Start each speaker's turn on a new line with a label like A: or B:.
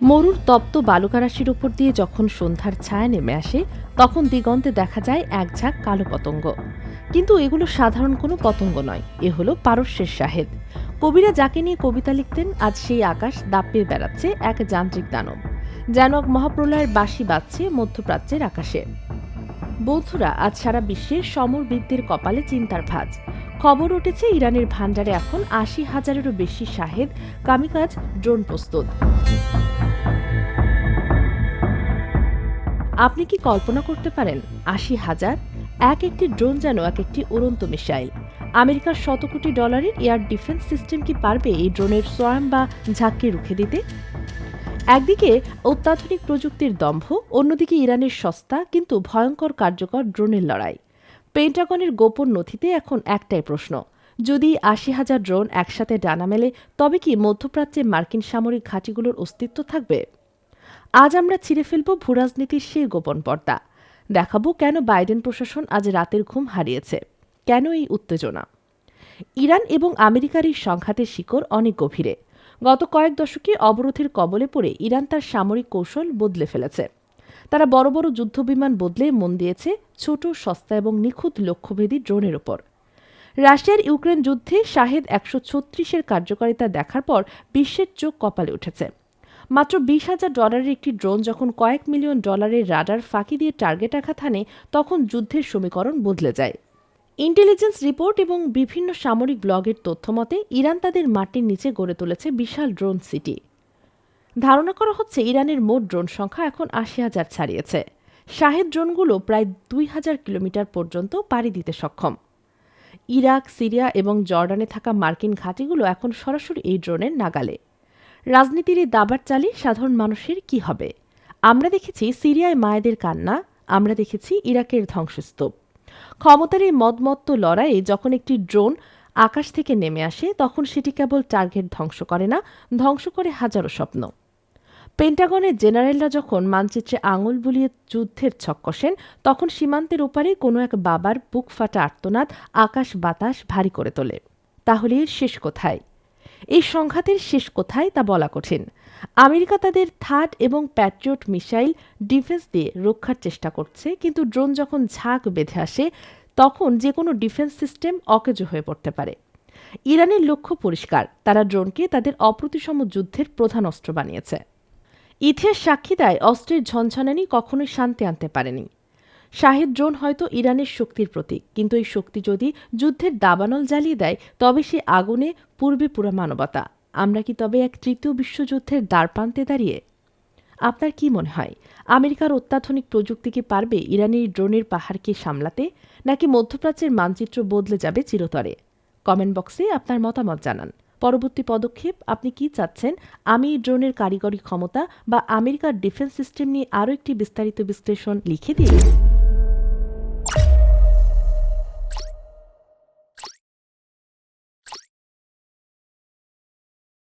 A: মরুর তপ্ত বালুকারাশির উপর দিয়ে যখন সন্ধ্যার ছায়া নেমে আসে, তখন দিগন্তে দেখা যায় এক ঝাঁক কালো পতঙ্গ। কিন্তু এগুলো সাধারণ কোনো পতঙ্গ নয়, এ হলো পারস্যের শাহেদ। কবিরা যাকে নিয়ে কবিতা লিখতেন, আজ সেই আকাশ দাপিয়ে বেড়াচ্ছে এক যান্ত্রিক দানব, যেন এক মহাপ্রলয়ের বাঁশি বাজছে মধ্যপ্রাচ্যের আকাশে। বন্ধুরা, আজ সারা বিশ্বের সমরবিদদের কপালে চিন্তার ভাঁজ। খবর উঠেছে ইরানের ভান্ডারে এখন আশি হাজারেরও বেশি শাহেদ কামিকাজ ড্রোন প্রস্তুত। আপনি কি কল্পনা করতে পারেন, আশি হাজার, এক একটি ড্রোন যেন এক একটি উড়ন্ত মিসাইল? আমেরিকার শত কোটি ডলারের এয়ার ডিফেন্স সিস্টেম কি পারবে এই ড্রোনের সোয়াম বা ঝাঁককে রুখে দিতে? একদিকে অত্যাধুনিক প্রযুক্তির দম্ভ, অন্যদিকে ইরানের সস্তা কিন্তু ভয়ঙ্কর কার্যকর ড্রোনের লড়াই। পেন্টাগনের গোপন নথিতে এখন একটাই প্রশ্ন, যদি আশি হাজার ড্রোন একসাথে ডানা মেলে, তবে কি মধ্যপ্রাচ্যে মার্কিন সামরিক ঘাঁটিগুলোর অস্তিত্ব থাকবে? আজ আমরা ছিঁড়ে ফেলব ভূরাজনীতির সেই গোপন পর্দা। দেখাবো কেন বাইডেন প্রশাসন আজ রাতের ঘুম হারিয়েছে। কেন এই উত্তেজনা? ইরান এবং আমেরিকার এই সংঘাতের শিকড় অনেক গভীরে। গত কয়েক দশকে অবরোধের কবলে পড়ে ইরান তার সামরিক কৌশল বদলে ফেলেছে। তারা বড় বড় যুদ্ধবিমান বদলে মন দিয়েছে ছোট, সস্তা এবং নিখুঁত লক্ষ্যভেদী ড্রোনের ওপর। রাশিয়ার ইউক্রেন যুদ্ধে শাহেদ একশো ছত্রিশের কার্যকারিতা দেখার পর বিশ্বের চোখ কপালে উঠেছে। মাত্র বিশ হাজার ডলারের একটি ড্রোন যখন কয়েক মিলিয়ন ডলারের রাডার ফাঁকি দিয়ে টার্গেট আঘাত হানে, তখন যুদ্ধের সমীকরণ বদলে যায়। ইন্টেলিজেন্স রিপোর্ট এবং বিভিন্ন সামরিক ব্লগের তথ্যমতে ইরান তাদের মাটির নিচে গড়ে তুলেছে বিশাল ড্রোন সিটি। ধারণা করা হচ্ছে, ইরানের মোট ড্রোন সংখ্যা এখন আশি হাজার ছাড়িয়েছে। শাহেদ ড্রোনগুলো প্রায় দুই হাজার কিলোমিটার পর্যন্ত পাড়ি দিতে সক্ষম। ইরাক, সিরিয়া এবং জর্ডানে থাকা মার্কিন ঘাঁটিগুলো এখন সরাসরি এই ড্রোনের নাগালে। রাজনীতির এই দাবার চালে সাধারণ মানুষের কি হবে? আমরা দেখেছি সিরিয়ায় মায়েদের কান্না, আমরা দেখেছি ইরাকের ধ্বংসস্তূপ। ক্ষমতার এই মদমত্ত লড়াইয়ে যখন একটি ড্রোন আকাশ থেকে নেমে আসে, তখন সেটি কেবল টার্গেট ধ্বংস করে না, ধ্বংস করে হাজারো স্বপ্ন। পেন্টাগনের জেনারেলরা যখন মানচিত্রে আঙুল বুলিয়ে যুদ্ধের ছক কষেন, তখন সীমান্তের ওপারে কোনো এক বাবার বুক ফাটা আর্তনাদ আকাশ বাতাস ভারী করে তোলে। তাহলে এর শেষ কোথায়? এই সংঘাতের শেষ কোথায় তা বলা কঠিন। আমেরিকা তাদের থার্ড এবং প্যাট্রিয়ট মিসাইল ডিফেন্স দিয়ে রক্ষার চেষ্টা করছে, কিন্তু ড্রোন যখন ঝাঁক বেঁধে আসে, তখন যে কোনো ডিফেন্স সিস্টেম অকেজো হয়ে পড়তে পারে। ইরানের লক্ষ্য পরিষ্কার, তারা ড্রোনকে তাদের অপ্রতিসম যুদ্ধের প্রধান অস্ত্র বানিয়েছে। ইতিহাস সাক্ষী দেয়, অস্ত্রের ঝনঝনানি কখনোই শান্তি আনতে পারেনি। শাহেদ ড্রোন হয়তো ইরানের শক্তির প্রতীক, কিন্তু এই শক্তি যদি যুদ্ধের দাবানল জ্বালিয়ে দেয়, তবে সে আগুনে পূর্বে পুরা মানবতা। আমরা কি তবে এক তৃতীয় বিশ্বযুদ্ধের দ্বারপ্রান্তে দাঁড়িয়ে? আপনার কি মনে হয়, আমেরিকার অত্যাধুনিক প্রযুক্তি কি পারবে ইরানের ড্রোনের পাহাড়কে সামলাতে, নাকি মধ্যপ্রাচ্যের মানচিত্র বদলে যাবে চিরতরে? কমেন্ট বক্সে আপনার মতামত জানান। পরবর্তী পদক্ষেপ, আপনি কি চাচ্ছেন, আমি ড্রোনের কারিগরি ক্ষমতা বা আমেরিকার ডিফেন্স সিস্টেম নিয়ে আরও একটি বিস্তারিত বিশ্লেষণ লিখে দিই?